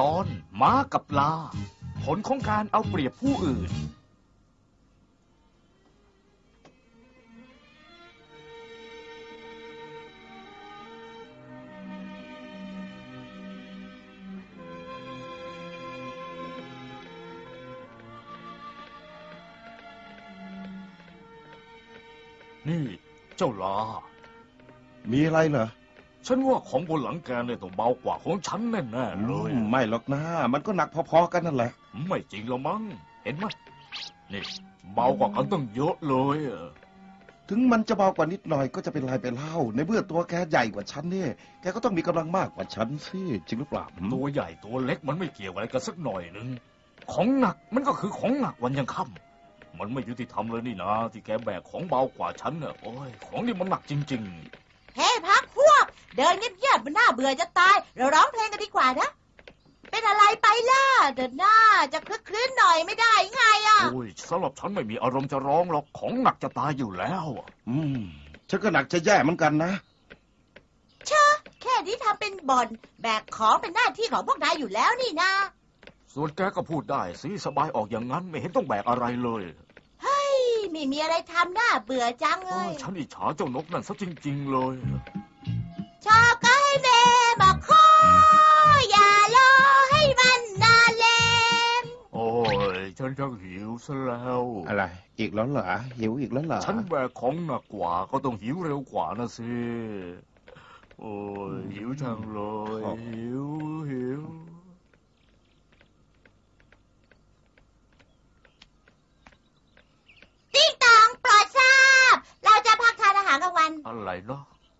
ตอนม้ากับลา ผลของการเอาเปรียบผู้อื่น นี่เจ้าลา มีอะไรเหรอ ฉันว่าของบนหลังแกเนี่ยต้องเบากว่าของฉันแน่ๆเลย ไม่หรอกนะ มันก็หนักพอๆกันนั่นแหละ ไม่จริงหรอมั้ง เห็นไหมนี่เบากว่ากันต้องเยอะเลยถึงมันจะเบากว่านิดหน่อยก็จะเป็นลายเป็นเล่า ในเมื่อตัวแกใหญ่กว่าฉันเนี่ย แกก็ต้องมีกำลังมากกว่าฉันสิจริงหรือเปล่าตัวใหญ่ตัวเล็กมันไม่เกี่ยวอะไรกันสักหน่อยนึง ของหนักมันก็คือของหนักวันยังค่ำมันไม่ยุติธรรมเลยนี่นะที่แกแบกของเบากว่าฉันเนี่ะโอ้ยของนี่มันหนักจริง ๆ เฮ้พัก เดินเงียบเงียบมันน่าเบื่อจะตาย เราร้องเพลงกันดีกว่านะ เป็นอะไรไปล่ะ เดินหน้าจะคลึกคลื้นหน่อยไม่ได้ไงอะ โอ้ยสำหรับฉันไม่มีอารมณ์จะร้องหรอกของหนักจะตายอยู่แล้วอืมฉันก็หนักจะแย่เหมือนกันนะ เชอะแค่นี้ทำเป็นบ่อน แบกของเป็นหน้าที่ของพวกนายอยู่แล้วนี่นะ ส่วนแกก็พูดได้สิสบายออกอย่างนั้นไม่เห็นต้องแบกอะไรเลยเฮ้ย ไม่มีอะไรทำน่าเบื่อจังเลยฉันอิจฉาเจ้านกนั่นซะจริง ๆ เลย ชอบก็ให้เบบอกโคอย่ารอให้มันนาเลมโอ้ยฉันชักหิวซะแล้ว อะไร อีกแล้วเหรอหิวอีกแล้วเหรอฉันแบกของหนักกว่าก็ต้องหิวเร็วกว่านะสิ โอ้ยหิวจังเลยหิวหิวติ๊งตองโปรดทราบ เราจะพักทานอาหารกลางวัน อะไรเนาะ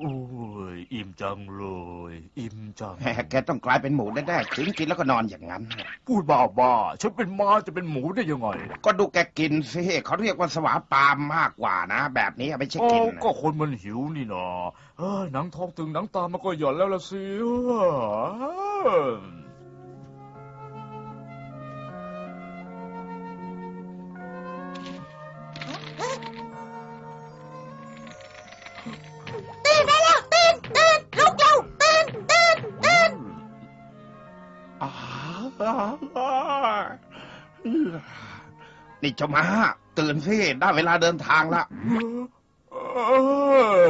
โอ้ยอิ่มจังเลย อิ่มจัง แหมแกต้องกลายเป็นหมูแน่ๆถึงกินแล้วก็นอนอย่างนั้น พูดบ้าบ้าๆฉันเป็นม้าจะเป็นหมูได้ยังไงก็ดูแกกินสิเขาเรียกว่าสวาปามมากกว่านะ แบบนี้ไม่ใช่โอ้กินนะก็คนมันหิวนี่นาเอ้ยหนังท้องตึงหนังตามันก็หย่อนแล้วละสิ ตื่นได้แล้วตื่นตื่นลุกเร็วตื่นตื่นตื่นอ๋อนี่เจ้ามาตื่นสิได้เวลาเดินทางละเอ้ย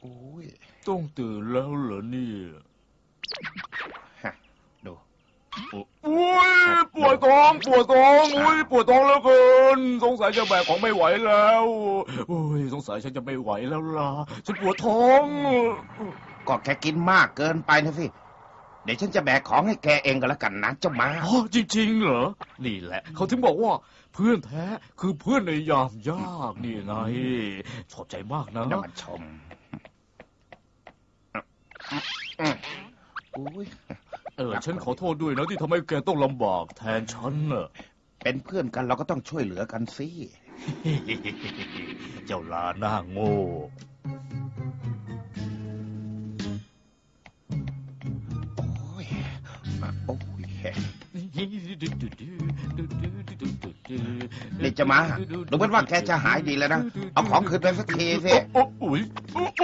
โอ้ยต้องตื่นแล้วเหรอเนี่ย ฮะดู อุ้ยปวด ท้องปวดท้องอุ้ยปวดท้องแล้วเกิน สงสัยจะแบกของไม่ไหวแล้วอุ้ยสงสัยฉันจะไม่ไหวแล้วล่ะฉันปวดท้องก็แกกินมากเกินไปนะสิ เดี๋ยวฉันจะแบกของให้แกเองก็แล้วกันนะเจ้ามาอ๋อจริงๆเหรอ นี่แหละ เขาถึงบอกว่าเพื่อนแท้คือเพื่อนในยามยากนี่ไงชอบใจมากนะน้ำมันชมอืมโอ้ย เออ ฉันขอโทษด้วยนะที่ทำให้แกต้องลำบากแทนฉันน่ะ เป็นเพื่อนกันเราก็ต้องช่วยเหลือกันสิ เจ้าลาหน้าโง่ โอ้ยอะโอ้ยนี่จะมาดูเหมือนว่าแกจะหายดีแล้วนะ เอาของคืนไปสักทีสิ โอ้โอ้ยโอ้ยโ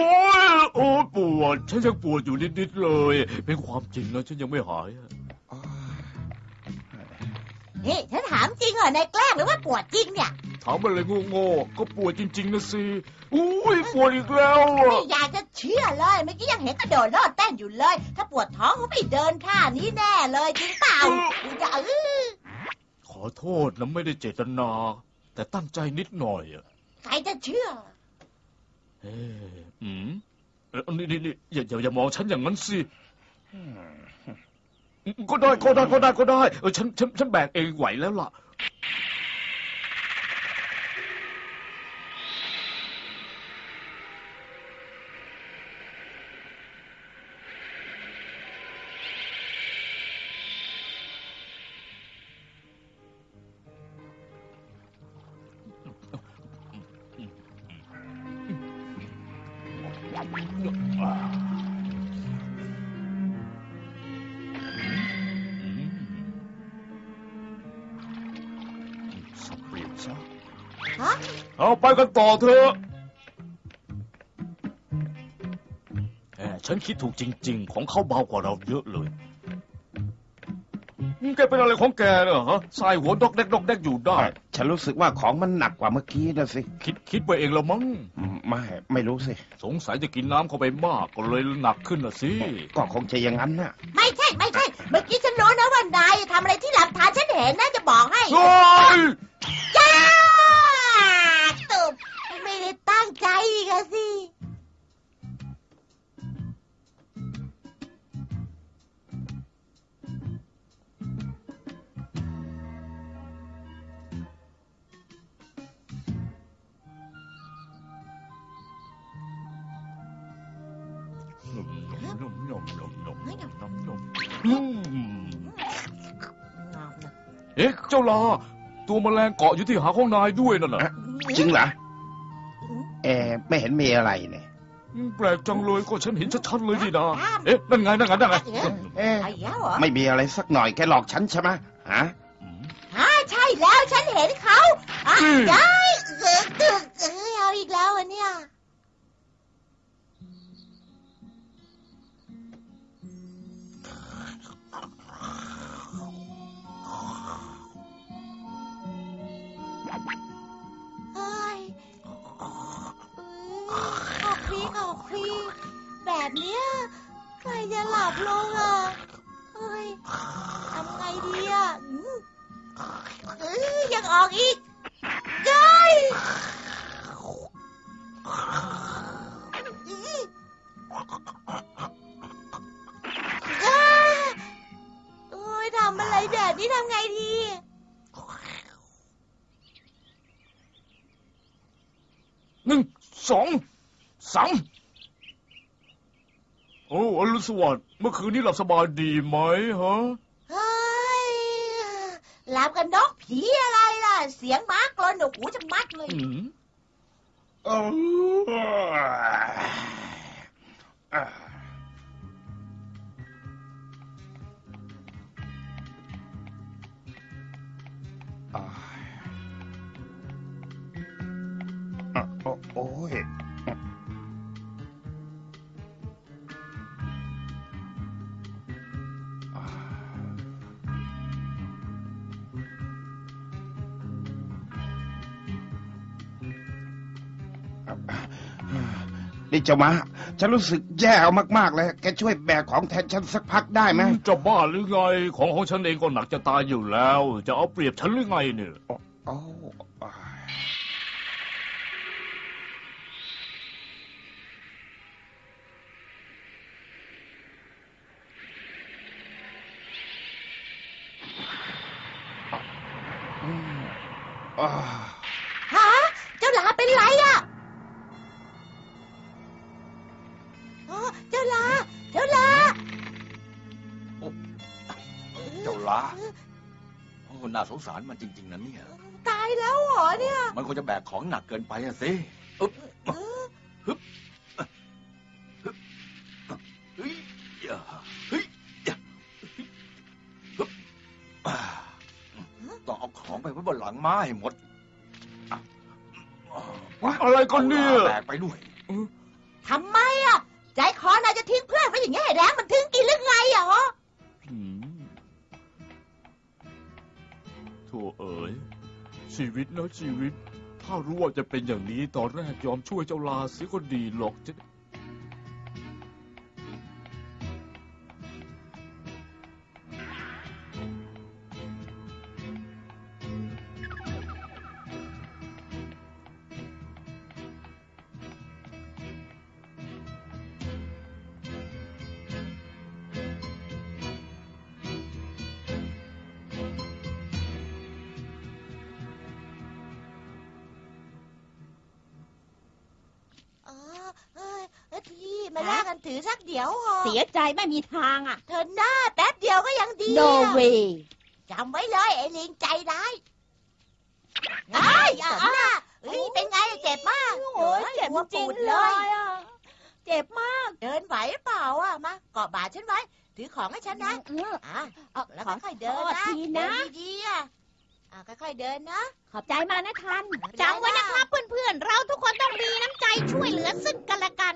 อ้ยปวด ฉันยังปวดอยู่นิดๆเลย เป็นความจริงนะฉันยังไม่หายอะนี่ฉันถามจริงเหรอนายแกล้งหรือว่าปวดจริงเนี่ย ถามอะไรโง่ๆก็ปวดจริง ๆนะสิอุ้ยปวดอีกแล้วอะไม่อยากจะเชื่อเลยเมื่อกี้ยังเห็นกระโดดโลดเต้นอยู่เลย ถ้าปวดท้องก็ไม่เดินท่านี้แน่เลยจริงเปล่าดูจะเออขอโทษนะไม่ได้เจตนา แต่ตั้งใจนิดหน่อยอะใครจะเชื่อเฮ้อืมเออนี่นี่นี่อย่าอย่าอย่าม องฉันอย่างนั้นสิก็ได้ก็ได้ก็ได้ก็ได้เออฉัน ฮะ เอาไปกันต่อเถอะแหมฉันคิดถูกจริง ๆ ของเขาเบากว่าเราเยอะเลยอืมแกเป็นอะไรของแกเนอะฮะสายหัวดอกแดกดอกแดกอยู่ได้ ฉันรู้สึกว่าของมันหนักกว่าเมื่อกี้นะสิคิดคิดไปเองแล้วมั้ง อืมไม่ไม่รู้สิ สงสัยจะกินน้ำเข้าไปมากก็เลยหนักขึ้นนะสิ ก็คงจะอย่างนั้นน่ะ ไม่ใช่ไม่ใช่ เมื่อกี้ฉันรู้นะว่านายทำอะไรที่ลำธารฉันเห็นนะจะบอกให้โอ้ย เอ๊ะเจ้าลา ตัวแมลงเกาะอยู่ที่หางของนายด้วยนั่นน่ะอะจริงเหรอเออไม่เห็นมีอะไรเนี่ยอืมแปลกจังเลยก็ฉันเห็นชัดๆเลยนี่นะเอ๊ะนั่นไงนั่นไงนั่นไงเอ๊ะไอ้แล้วเหรอไม่มีอะไรสักหน่อยแกหลอกฉันใช่ไหมฮะอืมอ่าใช่แล้วฉันเห็นเขาอะอืมได้เออเออเออเอาอีกแล้วอันเนี้ย ที แบบเนี้ยใครจะหลับลงอะเฮ้ยทำไงดีอะเอ้ยยังออกอีกเฮ้ยอืมเอ้ยโอ้ยทำอะไรแบบนี้ทำไงดี หนึ่งสองสาม อ้อรุณสวัสดิ์เมื่อคืนนี้หลับสบายดีไหมฮะ เฮ้ยหลับกันนกผีอะไรล่ะ เสียงม้ากรนหนูหูจะมัดเลย อืมโอ้อ่าอ่า นี่เจ้ามาฉันรู้สึกแย่เอามากๆเลย แกช่วยแบกของแทนฉันสักพักได้ไหมจะบ้าหรือไงของของฉันเองก็หนักจะตายอยู่แล้ว จะเอาเปรียบฉันหรือไงเนี่ยโอ้อ่าอืมอ่ โอ้น่าสงสารมันจริง ๆนะเนี่ย ตายแล้วเหรอเนี่ยมันคงจะแบกของหนักเกินไปอะสิอึ๊บเออเฮ้ยอย่าเฮ้ยอย่าฮึบอ่าต้องเอาของไปไว้บนหลังม้าให้หมดอะอะอะไรกันเนี่ยแบกไปด้วย ทำไมอะ ใจคอนายจะทิ้งเพื่อนไว้อย่างเงี้ยให้แรงมันถึงกินหรือไงอะฮะ เอ๋ยชีวิตนะชีวิต ถ้ารู้ว่าจะเป็นอย่างนี้ตอนแรกยอมช่วยเจ้าลาเสียก็ดีหรอกจะ ถือสักเดี๋ยวเหรอเสียใจไม่มีทางอะ เธอหน้าแป๊บเดียวก็ยังดี no อะ way จำไว้เลยไอ้ลิงใจร้ายไอ้ยอะอะเฮ้ยเป็นไงเจ็บมากโอ้ยเจ็บหัวจริงปูดเลยอะเจ็บมากเดินไหวเปล่าอะมาเกาะบ่าฉันไว้ ถือของให้ฉันนะเอออะเอาแล้วขอค่อยๆเดินโทษนะทีนะเดินดีๆอะอะค่อยๆเดินนะ ขอบใจมากนะทัน จำไว้นะครับเพื่อนๆ เราทุกคนต้องมีน้ำใจช่วยเหลือซึ่งกันและกัน